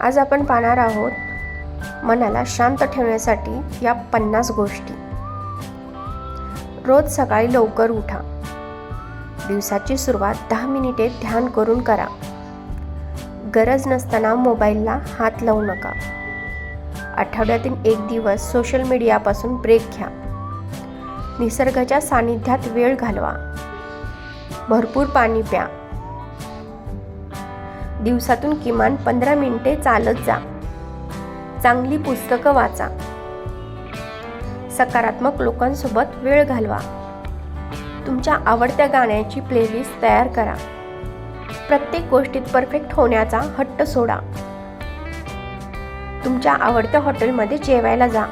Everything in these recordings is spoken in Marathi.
आज आपण पाहणार आहोत मनाला शांत ठेवण्यासाठी या पन्नास गोष्टी. रोज सकाळी लवकर उठा. दिवसाची सुरुवात दहा मिनिटे ध्यान करून करा. गरज नसताना मोबाईलला हात लावू नका. आठवड्यातून एक दिवस सोशल मीडियापासून ब्रेक घ्या. निसर्गाच्या सानिध्यात वेळ घालवा. भरपूर पाणी प्या. दिवसातून किमान पंधरा मिनिटे चालत जा. चांगली पुस्तकं वाचा. सकारात्मक लोकांसोबत वेळ घालवा. तुमच्या आवडत्या गाण्याची प्लेलिस्ट तयार करा. प्रत्येक गोष्टीत परफेक्ट होण्याचा हट्ट सोडा. तुमच्या आवडत्या हॉटेलमध्ये जेवायला जा.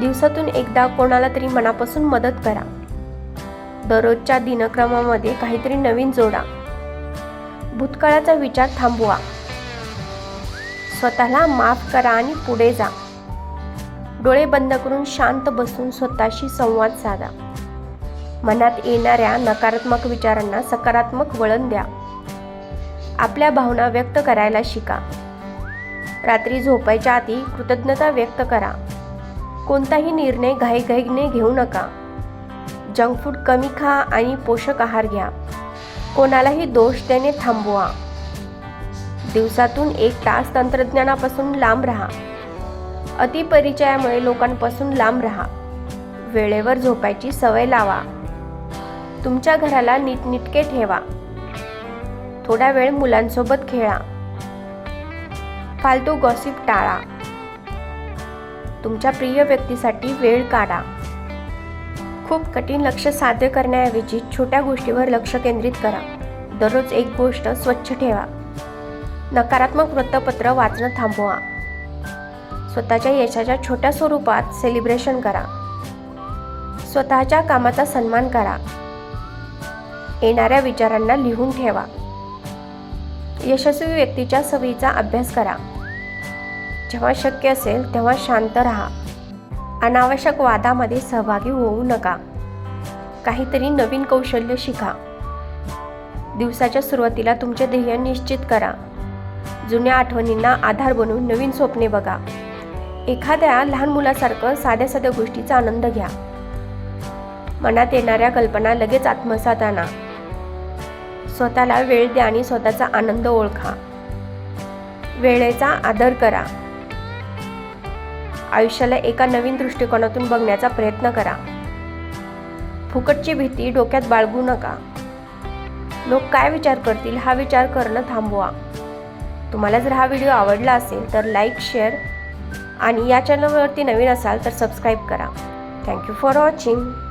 दिवसातून एकदा कोणाला तरी मनापासून मदत करा. दररोजच्या दिनक्रमामध्ये काहीतरी नवीन जोडा. भूतकाळाचा विचार थांबवा. स्वतःला माफ करा आणि पुढे जा. डोळे बंद करून शांत बसून स्वतःशी संवाद साधा. मनात येणाऱ्या नकारात्मक विचारांना सकारात्मक वळण द्या. आपल्या भावना व्यक्त करायला शिका. रात्री झोपायच्या आधी कृतज्ञता व्यक्त करा. कोणताही निर्णय घाईघाईने घेऊ नका. जंक फूड कमी खा आणि पोषक आहार घ्या. कोणालाही दोष देणे थांबवा. दिवसातून एक तास तंत्रज्ञानापासून लांब राहा. अतिपरिचयामुळे लोकांपासून लांब राहा. वेळेवर झोपायची सवय लावा. तुमच्या घराला नीटनिटके ठेवा. थोडा वेळ मुलांसोबत खेळा. फालतू गॉसिप टाळा. तुमच्या प्रिय व्यक्तीसाठी वेळ काढा. खूप कठीण लक्ष साध्य करण्याऐवजी छोट्या गोष्टीवर लक्ष केंद्रित करा. दररोज एक गोष्ट स्वच्छ ठेवा. नकारात्मक वृत्तपत्र वाचणं थांबवा. स्वतःच्या यशाच्या छोट्या स्वरूपात सेलिब्रेशन करा. स्वतःच्या कामाचा सन्मान करा. येणाऱ्या विचारांना लिहून ठेवा. यशस्वी व्यक्तीच्या सवयीचा अभ्यास करा. जेव्हा शक्य असेल तेव्हा शांत राहा. अनावश्यक वादामध्ये सहभागी होऊ नका. काहीतरी नवीन कौशल्य शिका. दिवसाच्या सुरुवातीला तुमचे ध्येय निश्चित करा. जुन्या आठवणींना आधार बनवून नवीन स्वप्ने बघा. एखाद्या लहान मुलासारखं साध्या साध्या गोष्टीचा आनंद घ्या. मनात येणाऱ्या कल्पना लगेच आत्मसात आणा. स्वतःला वेळ द्या आणि स्वतःचा आनंद ओळखा. वेळेचा आदर करा. आयुष्याला एका नवीन दृष्टिकोनातून बघण्याचा प्रयत्न करा. फुकटची भीती डोक्यात बाळगू नका. लोक काय विचार करतील हा विचार करणं थांबवा. तुम्हाला जर हा व्हिडिओ आवडला असेल तर लाईक शेअर आणि या चॅनलवरती नवीन असाल तर सबस्क्राईब करा. Thank you for watching.